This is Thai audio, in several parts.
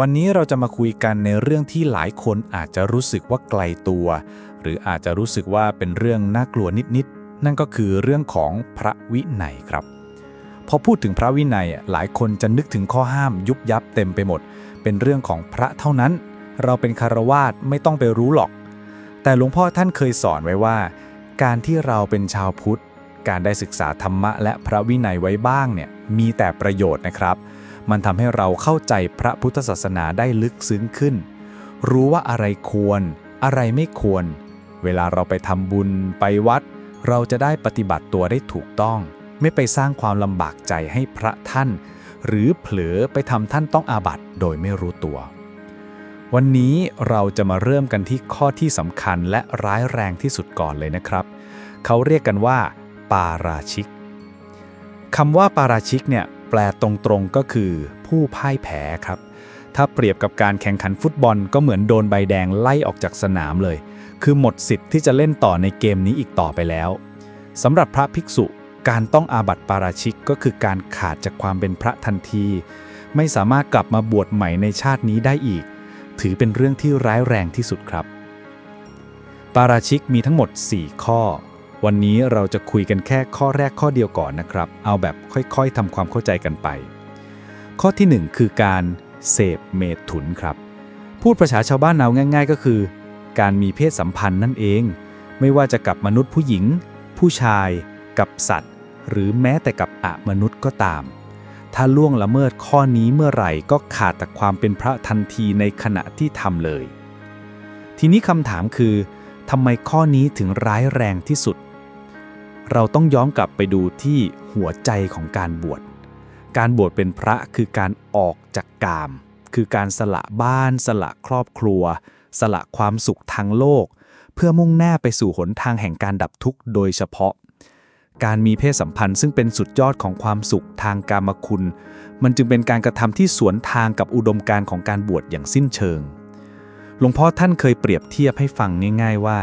วันนี้เราจะมาคุยกันในเรื่องที่หลายคนอาจจะรู้สึกว่าไกลตัว หรืออาจจะรู้สึกว่าเป็นเรื่องน่ากลัวนิดๆ นั่นก็คือเรื่องของพระวินัยครับ พอพูดถึงพระวินัยอะหลายคนจะนึกถึงข้อห้ามยุบยับเต็มไปหมด เป็นเรื่องของพระเท่านั้น เราเป็นคารวาสไม่ต้องไปรู้หรอก แต่หลวงพ่อท่านเคยสอนไว้ว่า การที่เราเป็นชาวพุทธ การได้ศึกษาธรรมะและพระวินัยไว้บ้างเนี่ยมีแต่ประโยชน์นะครับ มันทำให้เราเข้าใจพระพุทธศาสนาได้ลึกซึ้งขึ้น รู้ว่าอะไรควร อะไรไม่ควร เวลาเราไปทำบุญไปวัด เราจะได้ปฏิบัติตัวได้ถูกต้อง ไม่ไปสร้างความลำบากใจให้พระท่าน หรือเผลอไปทำท่านต้องอาบัติโดยไม่รู้ตัว วันนี้เราจะมาเริ่มกันที่ข้อที่สำคัญและร้ายแรงที่สุดก่อนเลยนะครับ เขาเรียกกันว่า ปาราชิกคำว่าปาราชิกเนี่ย แปลตรงๆก็คือผู้พ่ายแพ้ครับ ถ้าเปรียบกับการแข่งขันฟุตบอลก็เหมือนโดนใบแดงไล่ออกจากสนามเลย คือหมดสิทธิ์ที่จะเล่นต่อในเกมนี้อีกต่อไปแล้วสำหรับพระภิกษุการต้องอาบัติปาราชิกก็คือการขาดจากความเป็นพระทันที ไม่สามารถกลับมาบวชใหม่ในชาตินี้ได้อีก ถือเป็นเรื่องที่ร้ายแรงที่สุดครับ ปาราชิกมีทั้งหมด 4 ข้อ วันนี้เราจะคุยกันแค่ข้อแรกข้อเดียวก่อนนะครับ เอาแบบค่อยๆทำความเข้าใจกันไป ข้อที่ 1 คือการเสพเมถุนครับ พูดภาษาชาวบ้านเอาง่าย ๆ ก็คือ การมีเพศสัมพันธ์นั่นเอง ไม่ว่าจะกับมนุษย์ผู้หญิง ผู้ชาย กับสัตว์ หรือแม้แต่กับอะมนุษย์ก็ตาม ถ้าล่วงละเมิดข้อนี้เมื่อไหร่ก็ขาดจากความเป็นพระทันทีในขณะที่ทำเลย ทีนี้คำถามคือ ทำไมข้อนี้ถึงร้ายแรงที่สุด เราต้องย้อนกลับไปดูที่หัวใจของการบวช การบวชเป็นพระคือการออกจากกาม คือการสละบ้าน สละครอบครัว สละความสุขทางโลก เพื่อมุ่งหน้าไปสู่หนทางแห่งการดับทุกข์โดยเฉพาะ การมีเพศสัมพันธ์ซึ่งเป็นสุดยอดของความสุขทางกามคุณ มันจึงเป็นการกระทำที่สวนทางกับอุดมการณ์ของการบวชอย่างสิ้นเชิง หลวงพ่อท่านเคยเปรียบเทียบให้ฟังง่ายๆว่า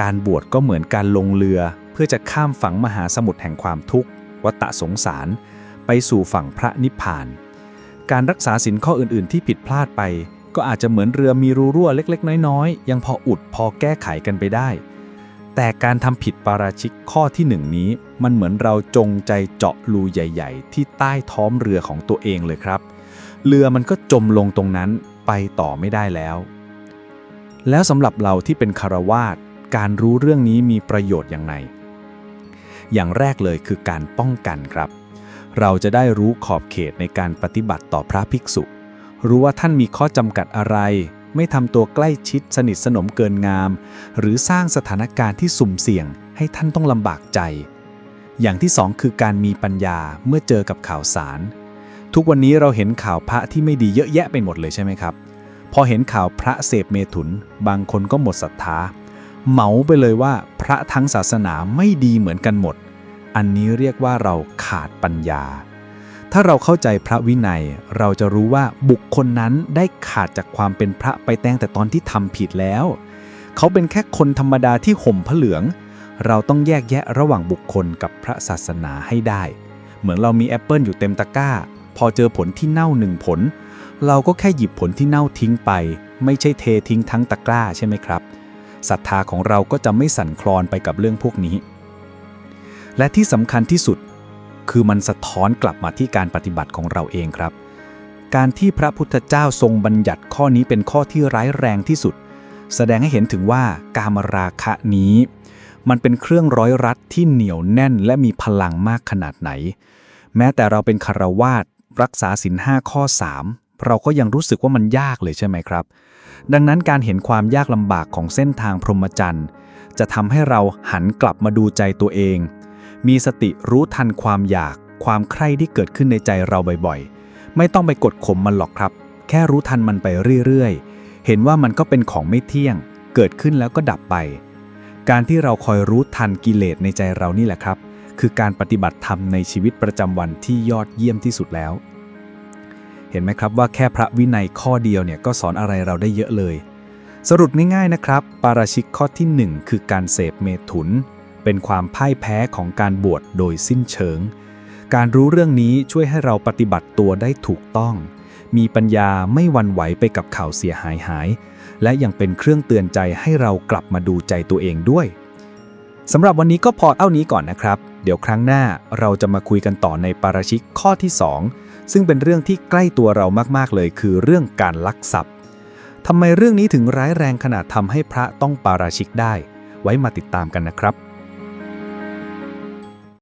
การบวชก็เหมือนการลงเรือ เพื่อจะข้ามฝั่งมหาสมุทรแห่งความทุกข์วัฏสงสาร ไปสู่ฝั่งพระนิพพาน การรักษาสินข้ออื่นๆ ที่ผิดพลาดไป ก็อาจจะเหมือนเรือมีรูรั่วเล็กๆ น้อยๆ ยังพออุดพอแก้ไขกันไปได้ แต่การทำผิดปาราชิกข้อที่หนึ่งนี้ มันเหมือนเราจงใจเจาะรูใหญ่ ๆ ที่ใต้ท้องเรือของตัวเองเลยครับ เรือมันก็จมลงตรงนั้นไปต่อไม่ได้แล้ว แล้วสำหรับเราที่เป็นคารวาสการรู้เรื่องนี้มีประโยชน์อย่างไรอย่างแรกเลยคือการป้องกันครับ เราจะได้รู้ขอบเขตในการปฏิบัติต่อพระภิกษุ รู้ว่าท่านมีข้อจำกัดอะไร ไม่ทำตัวใกล้ชิดสนิทสนมเกินงาม หรือสร้างสถานการณ์ที่สุ่มเสี่ยง ให้ท่านต้องลำบากใจ อย่างที่สองคือการมีปัญญาเมื่อเจอกับข่าวสาร ทุกวันนี้เราเห็นข่าวพระที่ไม่ดีเยอะแยะไปหมดเลยใช่ไหมครับ พอเห็นข่าวพระเสพเมถุน บางคนก็หมดศรัทธา เหมาไปเลยว่าพระทั้งศาสนาไม่ดีเหมือนกันหมด อันนี้เรียกว่าเราขาดปัญญา ถ้าเราเข้าใจพระวินัย เราจะรู้ว่าบุคคลนั้นได้ขาดจากความเป็นพระไปแต่งแต่ตอนที่ทำผิดแล้ว เขาเป็นแค่คนธรรมดาที่ห่มผ้าเหลือง เราต้องแยกแยะระหว่างบุคคลกับพระศาสนาให้ได้ เหมือนเรามีแอปเปิลอยู่เต็มตะกร้า พอเจอผลที่เน่าหนึ่งผล เราก็แค่หยิบผลที่เน่าทิ้งไป ไม่ใช่เททิ้งทั้งตะกร้าใช่ไหมครับศรัทธาของเราก็จะไม่สั่นคลอนไปกับเรื่องพวกนี้ และที่สำคัญที่สุด คือมันสะท้อนกลับมาที่การปฏิบัติของเราเองครับ การที่พระพุทธเจ้าทรงบัญญัติข้อนี้เป็นข้อที่ร้ายแรงที่สุด แสดงให้เห็นถึงว่าการมราคะนี้ มันเป็นเครื่องร้อยรัดที่เหนียวแน่นและมีพลังมากขนาดไหน แม้แต่เราเป็นคารวาสรักษาศีลห้าข้อ3 เราก็ยังรู้สึกว่ามันยากเลยใช่ไหมครับ ดังนั้นการเห็นความยากลำบากของเส้นทางพรหมจรรย์ จะทำให้เราหันกลับมาดูใจตัวเอง มีสติรู้ทันความอยาก ความใคร่ที่เกิดขึ้นในใจเราบ่อยๆ ไม่ต้องไปกดข่มมันหรอกครับ แค่รู้ทันมันไปเรื่อยๆ เห็นว่ามันก็เป็นของไม่เที่ยง เกิดขึ้นแล้วก็ดับไป การที่เราคอยรู้ทันกิเลสในใจเรานี่แหละครับ คือการปฏิบัติธรรมในชีวิตประจำวันที่ยอดเยี่ยมที่สุดแล้ว เห็นไหมครับว่าแค่พระวินัยข้อเดียวเนี่ยก็สอนอะไรเราได้เยอะเลย สรุปง่ายๆนะครับ ปาราชิกข้อที่ 1 คือการเสพเมถุน เป็นความพ่ายแพ้ของการบวชโดยสิ้นเชิง การรู้เรื่องนี้ช่วยให้เราปฏิบัติตัวได้ถูกต้อง มีปัญญาไม่วันไหวไปกับข่าวเสียหายหาย และยังเป็นเครื่องเตือนใจให้เรากลับมาดูใจตัวเองด้วยสำหรับวันนี้ก็พอเท่านี้ก่อนนะครับ เดี๋ยวครั้งหน้าเราจะมาคุยกันต่อในปาราชิกข้อที่ 2 ซึ่งเป็นเรื่องที่ใกล้ตัวเรามากๆเลยคือเรื่องการลักทรัพย์ทำไมเรื่องนี้ถึงร้ายแรงขนาดทำให้พระต้องปาราชิกได้ ไว้มาติดตามกันนะครับ